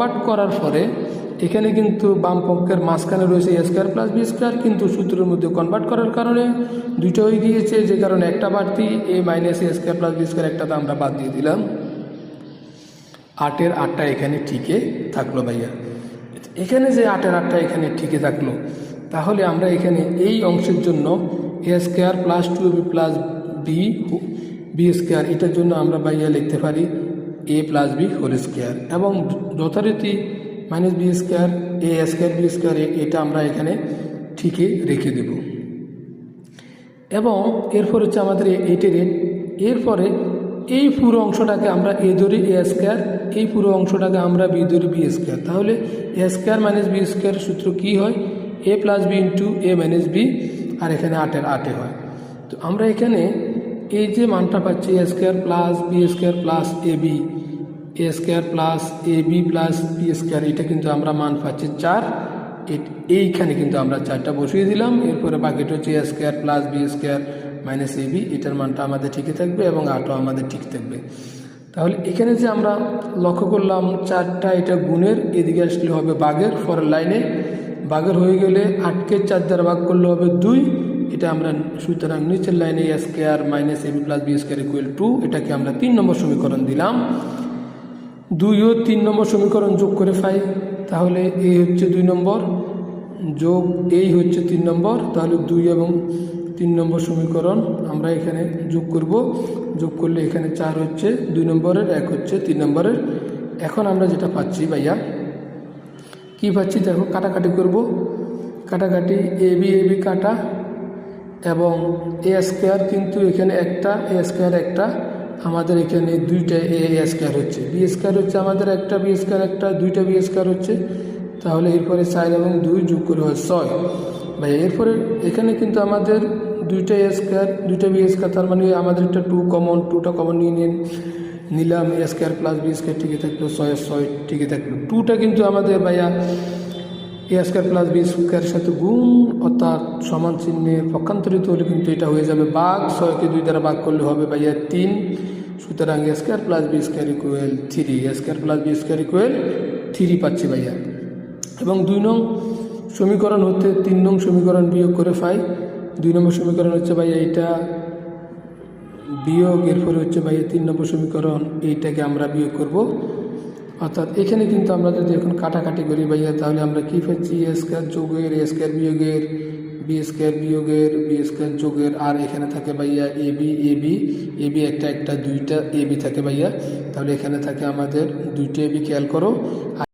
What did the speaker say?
পাঠ করার পরে এখানে কিন্তু বাম পক্ষের মাঝখানে রয়েছে A square plus B square কিন্তু সূত্রের মধ্যে কনভার্ট করার কারণে দুইটা হয়ে গিয়েছে। যে কারণে একটা বাড়তি A minus A square plus B square একটা তো আমরা বাদ দিয়ে দিলাম। আটের আটটা এখানে ঠিকে থাকল ভাইয়া। এখানে যে আটের আটটা এখানে ঠিকে থাকল, তাহলে আমরা এখানে এই অংশের জন্য A square plus two B plus B B square এটার জন্য আমরা ভাইয়া লিখতে পারি A plus B whole square এবং যথারীতি minus B square A square B square এটা আমরা এখানে ঠিকই রেখে দেব। এবং এরপর হচ্ছে আমাদের এইটের রেট। এরপরে এই পুরো অংশটাকে আমরা এ ধরি এ স্কোয়ার এই পুরো অংশটাকে আমরা বি ধরি বি স্কোয়ার তাহলে A square minus B square সূত্র কী হয়? A plus B into A minus B আর এখানে আটের আটে হয়। তো আমরা এখানে এই যে মানটা পাচ্ছি A square plus B square plus A B A square plus A B plus B square এটা কিন্তু আমরা মান পাচ্ছি চার। এইখানে কিন্তু আমরা চারটা বসিয়ে দিলাম। এরপরে বাকিটা হচ্ছে a square plus b square minus a b এটার মানটা আমাদের ঠিকই থাকবে এবং আটও আমাদের ঠিক থাকবে। তাহলে এখানে যে আমরা লক্ষ্য করলাম, চারটা এটা গুণের, এদিকে আসলে হবে বাঘের, পরের লাইনে। বাঘের হয়ে গেলে আটকে চার দ্বারা ভাগ করলে হবে দুই। এটা আমরা সুতরাং নিচের লাইনে a square minus a b plus b square equal to এটাকে আমরা তিন নম্বর সমীকরণ দিলাম। দুই ও তিন নম্বর সমীকরণ যোগ করে পাই, তাহলে এই হচ্ছে দুই নম্বর, যোগ এই হচ্ছে তিন নম্বর, তাহলে দুই এবং তিন নম্বর সমীকরণ আমরা এখানে যোগ করব। যোগ করলে এখানে চার হচ্ছে, দুই নম্বরের এক হচ্ছে, তিন নম্বরের, এখন আমরা যেটা পাচ্ছি ভাইয়া, কি পাচ্ছি দেখো, কাটাকাটি করব। কাটাকাটি এ বি এ বি কাটা এবং এ স্কোয়ার কিন্তু এখানে একটা, এ স্কোয়ার একটা আমাদের এখানে দুইটা এ স্কোয়ার হচ্ছে। বি স্কোয়ার হচ্ছে আমাদের একটা বি স্কোয়ার একটা, দুইটা বি স্কোয়ার হচ্ছে। তাহলে এরপরে চার এবং দুই যোগ করে হয় ছয়। ভাই, এরপরে এখানে কিন্তু আমাদের দুইটা এ স্কোয়ার দুইটা বি স্কোয়ার তার মানে আমাদের একটা টু কমন টুটা কমন নিয়ে নিন। নিলাম a square plus b square ঠিকই থাকল, ছয় ছয় ঠিকই থাকল। টুটা কিন্তু আমাদের ভাইয়া a square plus b square সাথে গুণ, অর্থাৎ সমান চিহ্নের পক্ষান্তরিত হলে কিন্তু এটা হয়ে যাবে বাঘ। ছয়কে দুই দ্বারা বাঘ করলে হবে ভাইয়া তিন। সুতরাং a square plus b square equal three. A square plus b square equal three পাচ্ছি ভাইয়া। এবং দুই নং সমীকরণ হতে তিন নং সমীকরণ বিয়োগ করে পাই দুই নম্বর সমীকরণ হচ্ছে ভাইয়া এইটা বিয়োগ, এরপরে হচ্ছে ভাইয়া তিন নম্বর সমীকরণ, এইটাকে আমরা বিয়োগ করব। অর্থাৎ এখানে কিন্তু আমরা যদি এখন কাটাকাটি করি ভাইয়া, তাহলে আমরা কী পাচ্ছি? এ স্কোয়ার যোগের এ স্কোয়ার বিয়োগের বি স্কোয়ার বিয়োগের বি স্কোয়ার যোগের, আর এখানে থাকে ভাইয়া a b a b a b একটা একটা, দুইটা এ বি থাকে ভাইয়া। তাহলে এখানে থাকে আমাদের দুইটা এ বি খেয়াল করো।